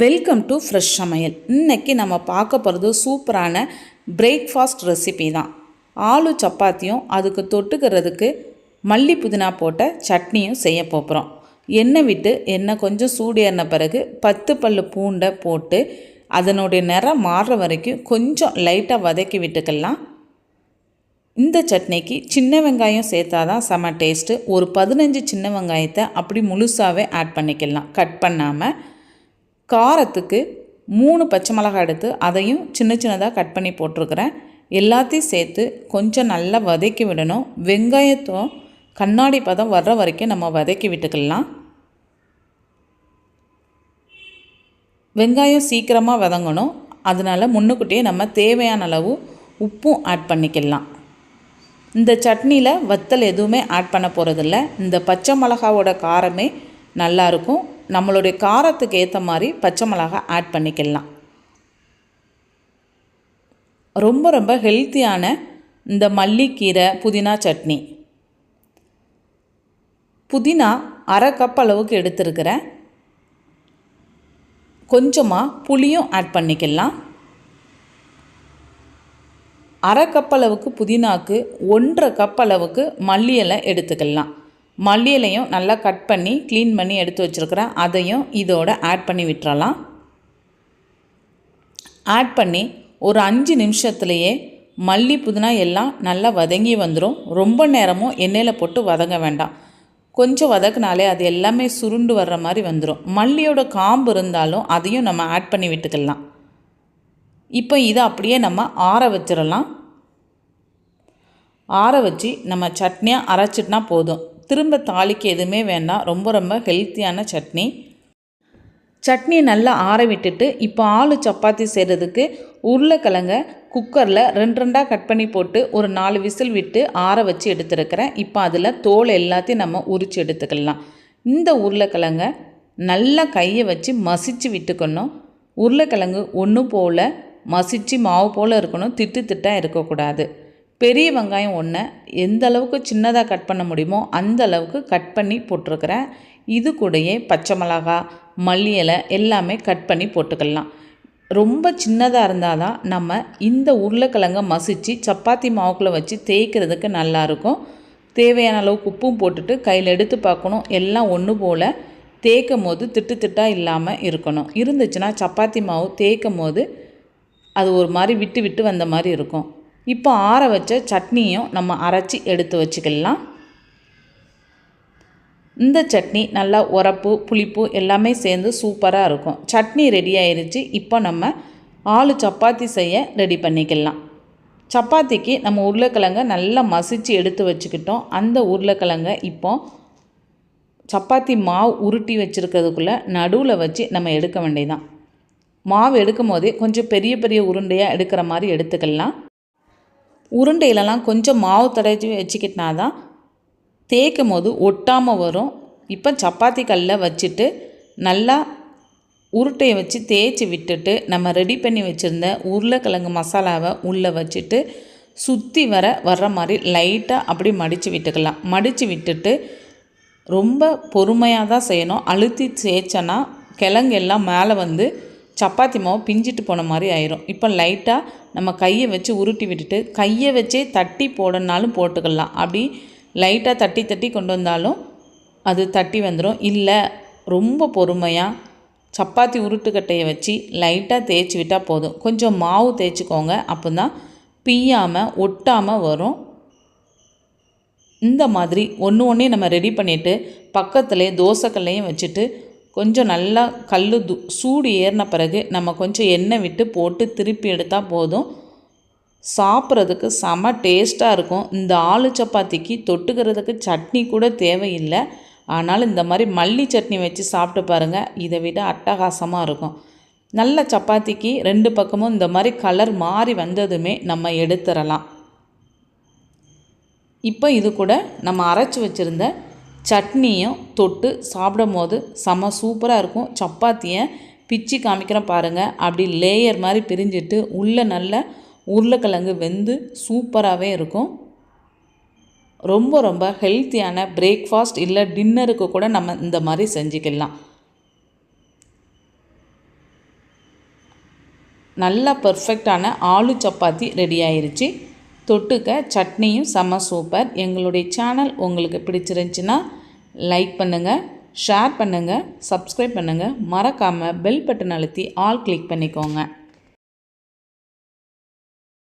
Welcome to fresh சமையல். இன்றைக்கி நம்ம பார்க்க போகிறது சூப்பரான பிரேக்ஃபாஸ்ட் ரெசிபி தான். ஆலு சப்பாத்தியும் அதுக்கு தொட்டுக்கிறதுக்கு மல்லி புதினா போட்ட சட்னியும் செய்ய போகிறோம் எண்ணெய் விட்டு எண்ணெய் கொஞ்சம் சூடு ஏறின பிறகு பத்து பல்லு பூண்டை போட்டு அதனுடைய நிறம் மாறுற வரைக்கும் கொஞ்சம் லைட்டாக வதக்கி விட்டுக்கலாம். இந்த சட்னிக்கு சின்ன வெங்காயம் சேர்த்தா தான் செம டேஸ்ட்டு ஒரு பதினஞ்சு சின்ன வெங்காயத்தை அப்படி முழுசாகவே ஆட் பண்ணிக்கலாம். கட் பண்ணாமல் காரத்துக்கு மூணு பச்சை மிளகாய் எடுத்து அதையும் சின்ன சின்னதாக கட் பண்ணி போட்டிருக்கிறேன். எல்லாத்தையும் சேர்த்து கொஞ்சம் நல்லா வதக்கி விடணும். வெங்காயத்தும் கண்ணாடி பதம் வர்ற வரைக்கும் நம்ம வதக்கி விட்டுக்கலாம். வெங்காயம் சீக்கிரமாக வதங்கணும். அதனால் முன்னுக்கூட்டியே நம்ம தேவையான அளவு உப்பும் ஆட் பண்ணிக்கலாம். இந்த சட்னியில் வத்தல் எதுவுமே ஆட் பண்ண போகிறதில்ல இந்த பச்சை மிளகாவோட காரமே நல்லாயிருக்கும் நம்மளுடைய காரத்துக்கு ஏற்ற மாதிரி பச்சை மிளகா ஆட் பண்ணிக்கலாம். ரொம்ப ரொம்ப ஹெல்த்தியான இந்த மல்லிக்கீரை புதினா சட்னி. புதினா அரை கப் அளவுக்கு எடுத்துருக்கிறேன். கொஞ்சமாக புளியும் ஆட் பண்ணிக்கலாம். அரை கப் அளவுக்கு புதினாக்கு ஒன்றரை கப் அளவுக்கு மல்லி இலை எடுத்துக்கலாம். மல்லி இலையும் நல்லா கட் பண்ணி க்ளீன் பண்ணி எடுத்து வச்சுருக்கிறேன். அதையும் இதோட ஆட் பண்ணி விட்டுறலாம். ஆட் பண்ணி ஒரு அஞ்சு நிமிஷத்துலேயே மல்லி புதினா எல்லாம் நல்லா வதங்கி வந்துடும் ரொம்ப நேரமும் எண்ணெயில் போட்டு வதங்க வேண்டாம். கொஞ்சம் வதக்குனாலே அது எல்லாமே சுருண்டு வர்ற மாதிரி வந்துடும் மல்லியோட காம்பு இருந்தாலும் அதையும் நம்ம ஆட் பண்ணி விட்டுக்கலாம். இப்போ இதை அப்படியே நம்ம ஆற வச்சிடலாம். ஆற வச்சு நம்ம சட்னியாக அரைச்சிட்டுனா போதும். திரும்ப தாளிக்கு எதுவுமே வேண்டாம். ரொம்ப ரொம்ப ஹெல்த்தியான சட்னி. சட்னியை நல்லா ஆற விட்டுட்டு இப்போ ஆளு சப்பாத்தி செய்கிறதுக்கு உருளைக்கிழங்க குக்கரில் ரெண்டு ரெண்டாக கட் பண்ணி போட்டு ஒரு நாலு விசில் விட்டு ஆற வச்சு எடுத்துருக்கிறேன். இப்போ அதில் தோல் எல்லாத்தையும் நம்ம உரித்து எடுத்துக்கலாம். இந்த உருளைக்கிழங்க நல்லா கையை வச்சு மசிச்சு விட்டுக்கணும். உருளைக்கிழங்கு ஒன்று போல் மசித்து மாவு போல் இருக்கணும். திட்டு திட்டாக இருக்கக்கூடாது. பெரிய வெங்காயம் ஒன்று எந்த அளவுக்கு சின்னதாக கட் பண்ண முடியுமோ அந்த அளவுக்கு கட் பண்ணி போட்டிருக்கிறேன். இது கூடயே பச்சை மிளகா மல்லி இலை எல்லாமே கட் பண்ணி போட்டுக்கலாம். ரொம்ப சின்னதாக இருந்தால் தான் நம்ம இந்த உருளைக்கிழங்கை மசித்து சப்பாத்தி மாவுக்குள்ளே வச்சு தேய்க்கிறதுக்கு நல்லாயிருக்கும் தேவையான அளவுக்கு உப்பும் போட்டுட்டு கையில் எடுத்து பார்க்கணும். எல்லாம் ஒன்று போல் தேய்க்கும் போது திட்டு திட்டாக இல்லாமல் இருக்கணும். இருந்துச்சுன்னா சப்பாத்தி மாவு தேய்க்கும் போது அது ஒரு மாதிரி விட்டு விட்டு வந்த மாதிரி இருக்கும். இப்போ ஆற வச்ச சட்னியும் நம்ம அரைச்சி எடுத்து வச்சுக்கலாம். இந்த சட்னி நல்லா உரப்பு புளிப்பு எல்லாமே சேர்ந்து சூப்பராக இருக்கும். சட்னி ரெடி ஆயிருச்சு. இப்போ நம்ம ஆளு சப்பாத்தி செய்ய ரெடி பண்ணிக்கலாம். சப்பாத்திக்கு நம்ம உருளைக்கிழங்கை நல்லா மசித்து எடுத்து வச்சுக்கிட்டோம். அந்த உருளைக்கிழங்கை இப்போ சப்பாத்தி மாவு உருட்டி வச்சுருக்கிறதுக்குள்ளே நடுவில் வச்சு நம்ம எடுக்க வேண்டியதான் மாவு எடுக்கும் போதே கொஞ்சம் பெரிய பெரிய உருண்டையாக எடுக்கிற மாதிரி எடுத்துக்கலாம். உருண்டையிலலாம் கொஞ்சம் மாவு தடவி வச்சுக்கிட்டனா தான் தேய்க்கும் போது ஒட்டாமல் வரும். இப்போ சப்பாத்தி கல்லில் வச்சுட்டு நல்லா உருட்டையை வச்சு தேய்ச்சி விட்டுட்டு நம்ம ரெடி பண்ணி வச்சுருந்த உருளைக்கிழங்கு மசாலாவை உள்ளே வச்சுட்டு சுற்றி வர வர்ற மாதிரி லைட்டாக அப்படி மடித்து விட்டுக்கலாம். மடித்து விட்டுட்டு ரொம்ப பொறுமையாக தான் செய்யணும். அழுத்தி தேய்ச்சோன்னா கிழங்கு எல்லாம் மேலே வந்து சப்பாத்தி மாவு பிஞ்சிட்டு போன மாதிரி ஆயிரும். இப்போ லைட்டாக நம்ம கையை வச்சு உருட்டி விட்டுட்டு கையை வச்சே தட்டி போடனாலும் போட்டுக்கலாம். அப்படி லைட்டாக தட்டி தட்டி கொண்டு வந்தாலும் அது தட்டி வந்துடும் இல்லை ரொம்ப பொறுமையாக சப்பாத்தி உருட்டுக்கட்டையை வச்சு லைட்டாக தேய்ச்சி விட்டால் போதும். கொஞ்சம் மாவு தேய்ச்சிக்கோங்க. அப்போ தான் பிய்யாமல் ஒட்டாமல் வரும். இந்த மாதிரி ஒன்று ஒன்றே நம்ம ரெடி பண்ணிவிட்டு பக்கத்துலேயே தோசைக்கல்லையும் வச்சுட்டு கொஞ்சம் நல்லா கல் து சூடு ஏறின பிறகு நம்ம கொஞ்சம் எண்ணெய் விட்டு போட்டு திருப்பி எடுத்தால் போதும். சாப்பிட்றதுக்கு செம டேஸ்ட்டாக இருக்கும். இந்த ஆளு சப்பாத்திக்கு தொட்டுக்கிறதுக்கு சட்னி கூட தேவையில்லை. ஆனால் இந்த மாதிரி மல்லி சட்னி வச்சு சாப்பிட்டு பாருங்கள் இதை விட அட்டகாசமாக இருக்கும். நல்ல சப்பாத்திக்கு ரெண்டு பக்கமும் இந்த மாதிரி கலர் மாறி வந்ததுமே நம்ம எடுத்துடலாம். இப்போ இது கூட நம்ம அரைச்சி வச்சுருந்த சட்னியும் தொட்டு சாப்பிடும் போது செம சூப்பராக இருக்கும். சப்பாத்தியை பிச்சு காமிக்கிறேன் பாருங்கள் அப்படி லேயர் மாதிரி பிரிஞ்சிட்டு உள்ளே நல்ல உருளைக்கிழங்கு வெந்து சூப்பராகவே இருக்கும். ரொம்ப ரொம்ப ஹெல்த்தியான பிரேக்ஃபாஸ்ட் இல்லை டின்னருக்கு கூட நம்ம இந்த மாதிரி செஞ்சுக்கலாம். நல்ல பர்ஃபெக்டான ஆலு சப்பாத்தி ரெடி ஆயிருச்சு. தொட்டுக்க சட்னியும் செம்ம சூப்பர். எங்களுடைய சேனல் உங்களுக்கு பிடிச்சிருந்துச்சின்னா லைக் பண்ணுங்கள் ஷேர் பண்ணுங்கள் சப்ஸ்கிரைப் பண்ணுங்கள் மறக்காமல் பெல் பட்டன் அழுத்தி ஆல் கிளிக் பண்ணிக்கோங்க.